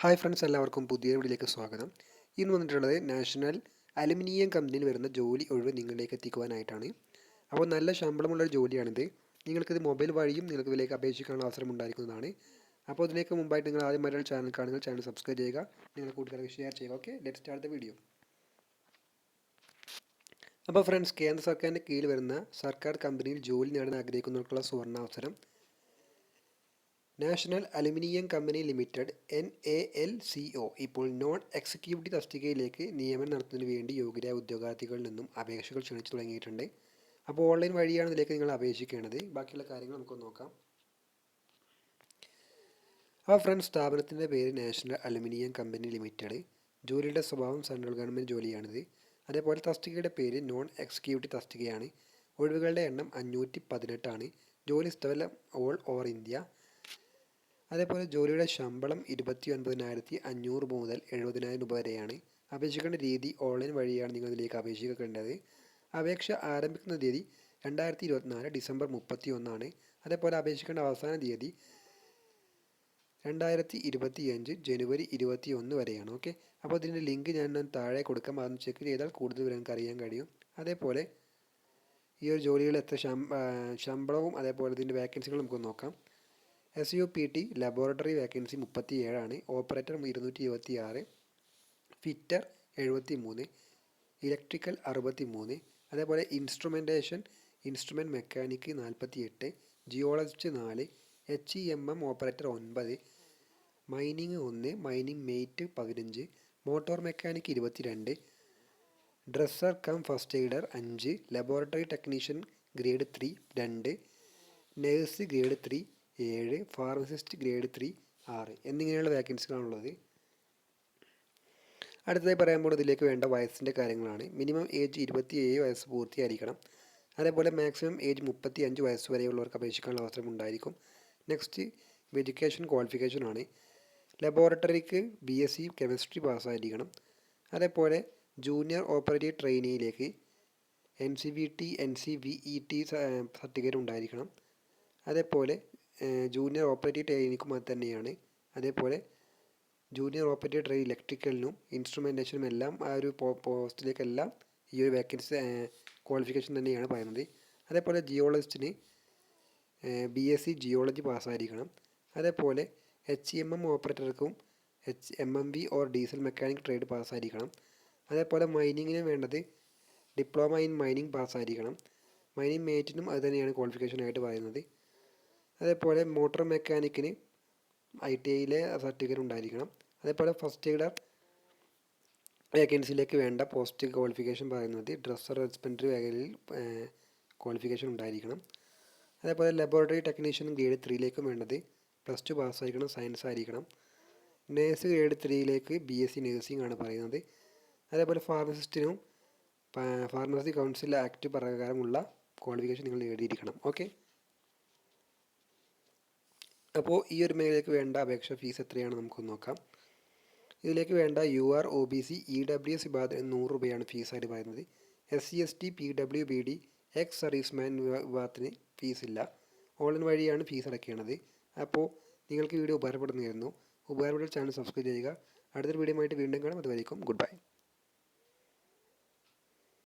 Hi friends എല്ലാവർക്കും പുതിയ വീഡിയോയിലേക്ക് സ്വാഗതം. ഇന്ന് വന്നിട്ടുള്ളത് നാഷണൽ അലുമിനിയം കമ്പനിയിൽ വരുന്ന ജോലി ഒഴിവ് നിങ്ങളിലേക്ക് എത്തിക്കുവാനായിട്ടാണ്. അപ്പോൾ നല്ല ശമ്പളമുള്ളൊരു ജോലിയാണിത്. നിങ്ങൾക്കിത് മൊബൈൽ വഴിയും നിങ്ങൾക്ക് ഇതിലേക്ക് അപേക്ഷിക്കാനുള്ള അവസരം ഉണ്ടായിരിക്കുന്നതാണ്. അപ്പോൾ ഇതിലേക്ക് മുമ്പായിട്ട് നിങ്ങൾ ആദ്യമായിട്ട് ചാനൽ കാണുക ചാനൽ സബ്സ്ക്രൈബ് ചെയ്യുക നിങ്ങൾ കൂട്ടുകാർക്ക് ഷെയർ ചെയ്യുക. Okay let start the video അപ്പോൾ ഫ്രണ്ട്സ് കേന്ദ്ര സർക്കാരിന്റെ കീഴിൽ വരുന്ന സർക്കാർ കമ്പനിയിൽ ജോലി നേടാൻ ആഗ്രഹിക്കുന്നവർക്കുള്ള സുവർണാവസരം national aluminium company limited N A L C O ഇപ്പോൾ നോൺ എക്സിക്യൂട്ടീവ് തസ്തികയിലേക്ക് നിയമനം നടത്തുന്നതിന് വേണ്ടി യോഗ്യരായ ഉദ്യോഗാർത്ഥികളിൽ നിന്നും അപേക്ഷകൾ ക്ഷണിച്ചു തുടങ്ങിയിട്ടുണ്ട്. അപ്പോൾ ഓൺലൈൻ വഴിയാണ് ഇതിലേക്ക് നിങ്ങൾ അപേക്ഷിക്കേണ്ടത്. ബാക്കിയുള്ള കാര്യങ്ങൾ നമുക്ക് നോക്കാം. അപ്പോൾ ഫ്രണ്ട്സ് സ്ഥാപനത്തിന്റെ പേര് നാഷണൽ അലുമിനിയം കമ്പനി ലിമിറ്റഡ്. ജോലിയുടെ സ്വഭാവം സെൻട്രൽ ഗവൺമെന്റ് ജോലിയാണിത്. അതേപോലെ തസ്തികയുടെ പേര് നോൺ എക്സിക്യൂട്ടീവ് തസ്തികയാണ്. ഒഴിവുകളുടെ എണ്ണം അഞ്ഞൂറ്റി പതിനെട്ടാണ്. ജോലി സ്ഥലം ഓൾ ഓവർ ഇന്ത്യ. അതേപോലെ ജോലിയുടെ ശമ്പളം ഇരുപത്തി ഒൻപതിനായിരത്തി അഞ്ഞൂറ് മുതൽ എഴുപതിനായിരം രൂപ വരെയാണ്. അപേക്ഷിക്കേണ്ട രീതി ഓൺലൈൻ വഴിയാണ് നിങ്ങൾ ഇതിലേക്ക് അപേക്ഷിക്കേണ്ടത് അപേക്ഷ ആരംഭിക്കുന്ന തീയതി രണ്ടായിരത്തി ഇരുപത്തിനാല് ഡിസംബർ മുപ്പത്തി ഒന്നാണ് അതേപോലെ അപേക്ഷിക്കേണ്ട അവസാന തീയതി രണ്ടായിരത്തി ഇരുപത്തി അഞ്ച് ജനുവരി ഇരുപത്തി ഒന്ന് വരെയാണ്. ഓക്കെ അപ്പോൾ ഇതിന്റെ ലിങ്ക് ഞാൻ താഴെ കൊടുക്കാം. അതൊന്ന് ചെക്ക് ചെയ്താൽ കൂടുതൽ നിങ്ങൾക്ക് അറിയാൻ കഴിയും. അതേപോലെ ഈ ഒരു ജോലികൾ എത്ര ശമ്പളവും അതേപോലെ ഇതിന്റെ വേക്കൻസികളും നമുക്ക് നോക്കാം. S U P T laboratory vacancy മുപ്പത്തി ഏഴാണ് ഓപ്പറേറ്റർ ഇരുന്നൂറ്റി ഇരുപത്തി ആറ് ഫിറ്റർ എഴുപത്തി മൂന്ന് ഇലക്ട്രിക്കൽ അറുപത്തി മൂന്ന് അതേപോലെ ഇൻസ്ട്രുമെന്റേഷൻ ഇൻസ്ട്രുമെന്റ് മെക്കാനിക്ക് നാൽപ്പത്തി എട്ട് ജിയോളജിസ്റ്റ് നാല്. H E M M operator ഒൻപത്. മൈനിങ് ഒന്ന്. മൈനിങ് മെയ്റ്റ് പതിനഞ്ച്. മോട്ടോർ മെക്കാനിക്ക് ഇരുപത്തിരണ്ട്. ഡ്രസ്സർ കം ഫസ്റ്റ് എയ്ഡർ അഞ്ച്. ലബോറട്ടറി ടെക്നീഷ്യൻ ഗ്രേഡ് ത്രീ രണ്ട്. നേഴ്സ് ഗ്രേഡ് ത്രീ ഏഴ് ഫാർമസിസ്റ്റ് ഗ്രേഡ് ത്രീ ആറ് എന്നിങ്ങനെയുള്ള വേക്കൻസികളാണുള്ളത് അടുത്തതായി പറയാൻ പോകുന്നത് ഇതിലേക്ക് വേണ്ട വയസ്സിന്റെ കാര്യങ്ങളാണ്. മിനിമം ഏജ് ഇരുപത്തി ഏഴ് വയസ്സ് പൂർത്തിയായിരിക്കണം. അതേപോലെ മാക്സിമം ഏജ് മുപ്പത്തി അഞ്ച് വയസ്സ് വരെയുള്ളവർക്ക് അപേക്ഷിക്കാനുള്ള അവസരം ഉണ്ടായിരിക്കും. നെക്സ്റ്റ് എഡ്യൂക്കേഷൻ ക്വാളിഫിക്കേഷൻ ആണ്. ലബോറട്ടറിക്ക് ബി എസ് സി കെമിസ്ട്രി പാസ്സായിരിക്കണം. അതേപോലെ junior operative ട്രെയിനിയിലേക്ക് N C V T N C V E T certificate ഉണ്ടായിരിക്കണം. അതേപോലെ ജൂനിയർ ഓപ്പറേറ്റീവ് ട്രെയിനിക്കും അത് തന്നെയാണ്. അതേപോലെ ജൂനിയർ ഓപ്പറേറ്റീവ് ട്രെയിൻ ഇലക്ട്രിക്കലിനും ഇൻസ്ട്രുമെന്റേഷനും എല്ലാം ആ ഒരു പോസ്റ്റിലേക്കെല്ലാം ഈ ഒരു വേക്കൻസി ക്വാളിഫിക്കേഷൻ തന്നെയാണ് പറയുന്നത്. അതേപോലെ ജിയോളജിസ്റ്റിന് ബി എസ് സി ജിയോളജി പാസ്സായിരിക്കണം. അതേപോലെ H M M ഓപ്പറേറ്റർക്കും H M M V or diesel mechanic trade പാസ്സായിരിക്കണം. അതേപോലെ മൈനിങ്ങിന് വേണ്ടത് ഡിപ്ലോമ ഇൻ മൈനിങ് പാസ്സായിരിക്കണം. മൈനിങ് മേറ്റിനും അത് തന്നെയാണ് ക്വാളിഫിക്കേഷനായിട്ട് പറയുന്നത്. അതേപോലെ മോട്ടോർ മെക്കാനിക്കിന് ഐ ടി ഐയിലെ സർട്ടിഫിക്കറ്റ് ഉണ്ടായിരിക്കണം. അതേപോലെ ഫസ്റ്റ് എയ്ഡർ വേക്കൻസിയിലേക്ക് വേണ്ട പോസ്റ്റ് ക്വാളിഫിക്കേഷൻ പറയുന്നത് ഡ്രസ്സർ ഹസ്ബൻഡറി മേഖലയിൽ ക്വാളിഫിക്കേഷൻ ഉണ്ടായിരിക്കണം. അതേപോലെ ലബോറട്ടറി ടെക്നീഷ്യൻ ഗ്രേഡ് ത്രീയിലേക്കും വേണ്ടത് പ്ലസ് ടു പാസ്സായിരിക്കണം സയൻസ് ആയിരിക്കണം. നേഴ്സ് ഗ്രേഡ് ത്രീയിലേക്ക് ബി എസ് സി നേഴ്സിംഗ് ആണ് പറയുന്നത്. അതേപോലെ ഫാർമസിസ്റ്റിനും ഫാർമസി കൗൺസിൽ ആക്ട് പ്രകാരമുള്ള ക്വാളിഫിക്കേഷൻ നിങ്ങൾ നേടിയിരിക്കണം. ഓക്കെ അപ്പോൾ ഈ ഒരു മേഖലയ്ക്ക് വേണ്ട അപേക്ഷ ഫീസ് എത്രയാണ് നമുക്ക് നോക്കാം. ഇതിലേക്ക് വേണ്ട U R O B C E W S വിഭാഗത്തിന് നൂറ് രൂപയാണ് ഫീസായിട്ട് പറയുന്നത്. S C S T P W B D ex serviceman വിഭാഗത്തിന് ഫീസില്ല ഓൺലൈൻ വഴിയാണ് ഫീസ് അടയ്ക്കേണ്ടത്. അപ്പോൾ നിങ്ങൾക്ക് വീഡിയോ ഉപകാരപ്പെടുന്നതായിരുന്നു. ഉപകാരപ്പെട്ട ചാനൽ സബ്സ്ക്രൈബ് ചെയ്യുക. അടുത്തൊരു വീഡിയോ ആയിട്ട് വീണ്ടും കാണാം. അതുവരേക്കും ഗുഡ് ബൈ